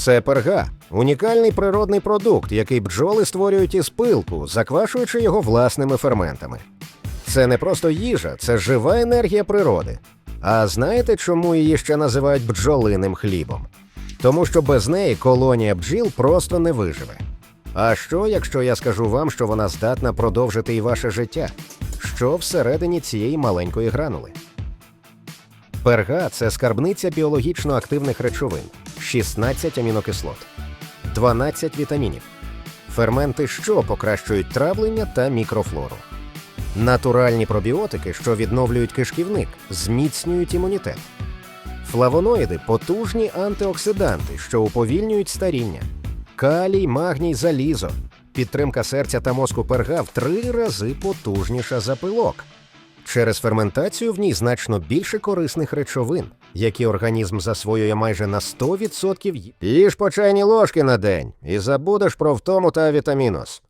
Це перга унікальний природний продукт, який бджоли створюють із пилку, заквашуючи його власними ферментами. Це не просто їжа, це жива енергія природи. А знаєте, чому її ще називають бджолиним хлібом? Тому що без неї колонія бджіл просто не виживе. А що, якщо я скажу вам, що вона здатна продовжити і ваше життя? Що всередині цієї маленької гранули? Перга це скарбниця біологічно активних речовин, 16 амінокислот, 12 вітамінів, ферменти, що покращують травлення та мікрофлору, натуральні пробіотики, що відновлюють кишківник, зміцнюють імунітет, флавоноїди потужні антиоксиданти, що уповільнюють старіння, калій, магній, залізо. Підтримка серця та мозку перга в три рази потужніша за пилок. Через ферментацію в ній значно більше корисних речовин, які організм засвоює майже на 100% ї- Їж по чайній ложки на день і забудеш про втому та вітамінос.